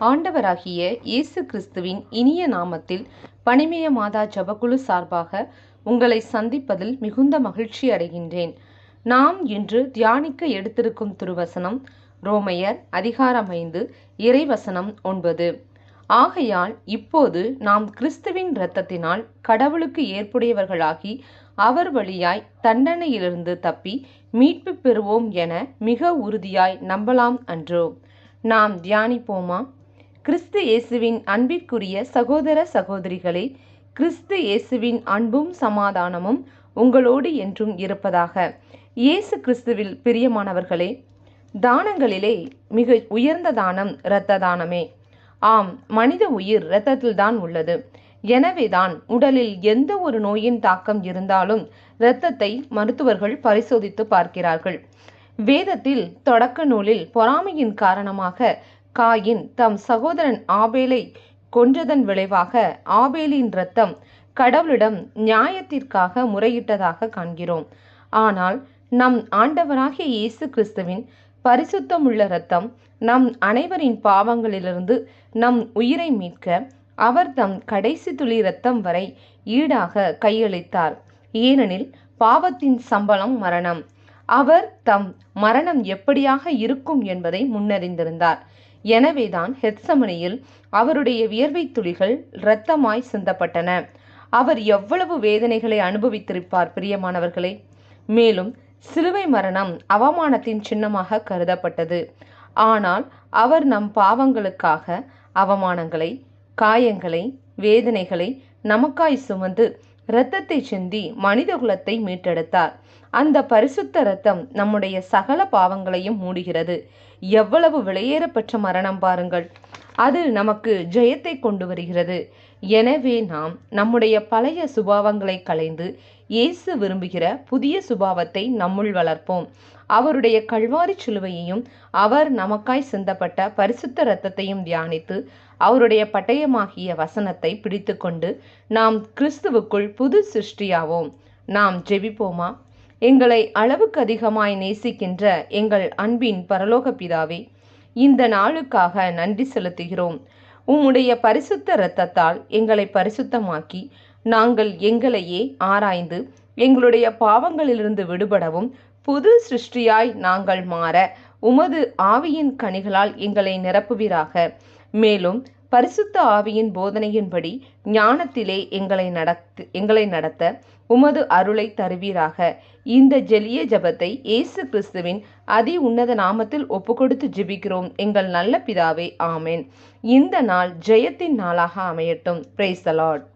ஆண்டவராகிய இயேசு கிறிஸ்துவின் இனிய நாமத்தில் பனிமய மாதா ஜபக்குழு சார்பாக உங்களை சந்திப்பதில் மிகுந்த மகிழ்ச்சி அடைகின்றேன். நாம் இன்று தியானிக்க எடுத்திருக்கும் திருவசனம் ரோமையர் அதிகாரம் ஐந்து இறைவசனம் ஒன்பது. ஆகையால் இப்போது நாம் கிறிஸ்துவின் இரத்தத்தினால் கடவுளுக்கு ஏற்புடையவர்களாகி அவர் வழியாய் தண்டனையிலிருந்து தப்பி மீட்பு பெறுவோம் என மிக உறுதியாய் நம்பலாம் அன்றோ. நாம் தியானிப்போமா? கிறிஸ்து இயேசுவின் அன்பிற்குரிய சகோதர சகோதரிகளே கிறிஸ்து இயேசுவின் அன்பும் சமாதானமும் உங்களோடு என்றும் இருப்பதாக இயேசு கிறிஸ்துவில் பிரியமானவர்களே தானங்களிலே மிக உயர்ந்த தானம் இரத்த தானமே. ஆம் மனித உயிர் இரத்தத்தில்தான் உள்ளது. எனவேதான் உடலில் எந்த ஒரு நோயின் தாக்கம் இருந்தாலும் இரத்தத்தை மருத்துவர்கள் பரிசோதித்து பார்க்கிறார்கள். வேதத்தில் தொடக்க நூலில் பொறாமையின் காரணமாக காயின் தம் சகோதரன் ஆபேலை கொன்றதன் விளைவாக ஆபேலின் இரத்தம் கடவுளிடம் நியாயத்திற்காக முறையிட்டதாக காண்கிறோம். ஆனால் நம் ஆண்டவராகிய இயேசு கிறிஸ்துவின் பரிசுத்தமுள்ள இரத்தம் நம் அனைவரின் பாவங்களிலிருந்து நம் உயிரை மீட்க அவர் தம் கடைசி துளி இரத்தம் வரை ஈடாக கையளித்தார். ஏனெனில் பாவத்தின் சம்பளம் மரணம். அவர் தம் மரணம் எப்படியாக இருக்கும் என்பதை முன்னறிந்திருந்தார். எனவேதான் ஹெத்சமனியில் அவருடைய வியர்வை துளிகள் இரத்தமாய் சிந்தப்பட்டன. அவர் எவ்வளவு வேதனைகளை அனுபவித்திருப்பார் பிரியமானவர்களே. மேலும் சிலுவை மரணம் அவமானத்தின் சின்னமாக கருதப்பட்டது. ஆனால் அவர் நம் பாவங்களுக்காக அவமானங்களை காயங்களை வேதனைகளை நமக்காய் சுமந்து இரத்தத்தை சிந்தி மனிதகுலத்தை மீட்டெடுத்தார். அந்த பரிசுத்த இரத்தம் நம்முடைய சகல பாவங்களையும் மூடுகிறது. எவ்வளவு விலையேறப்பெற்ற மரணம் பாருங்கள். அது நமக்கு ஜெயத்தை கொண்டு வருகிறது. எனவே நாம் நம்முடைய பழைய சுபாவங்களை களைந்து இயேசு விரும்புகிற புதிய சுபாவத்தை நம்முள் வளர்ப்போம். அவருடைய கல்வாரி சிலுவையையும் அவர் நமக்காய் சிந்தப்பட்ட பரிசுத்த இரத்தத்தையும் தியானித்து அவருடைய பட்டயமாகிய வசனத்தை பிடித்துக்கொண்டு நாம் கிறிஸ்துவுக்குள் புது சிருஷ்டியாவோம். நாம் ஜெபிப்போமா? எங்களை அளவுக்கு அதிகமாய் நேசிக்கின்ற எங்கள் அன்பின் பரலோக பிதாவே இந்த நாளுக்காக நன்றி செலுத்துகிறோம். உம்முடைய பரிசுத்த இரத்தத்தால் எங்களை பரிசுத்தமாக்கி நாங்கள் எங்களையே ஆராய்ந்து எங்களுடைய பாவங்களிலிருந்து விடுபடவும் புது சிருஷ்டியாய் நாங்கள் மாற உமது ஆவியின் கனிகளால் எங்களை நிரப்புவீராக. மேலும் பரிசுத்த ஆவியின் போதனையின்படி ஞானத்திலே எங்களை நடத்து எங்களை நடத்த உமது அருளை தருவீராக. இந்த ஜெலிய ஜபத்தை இயேசு கிறிஸ்துவின் அதி உன்னத நாமத்தில் ஒப்புக்கொடுத்து ஜெபிக்கிறோம். எங்கள் நல்ல பிதாவே ஆமேன். இந்த நாள் ஜெயத்தின் நாளாக அமையட்டும். Price Lord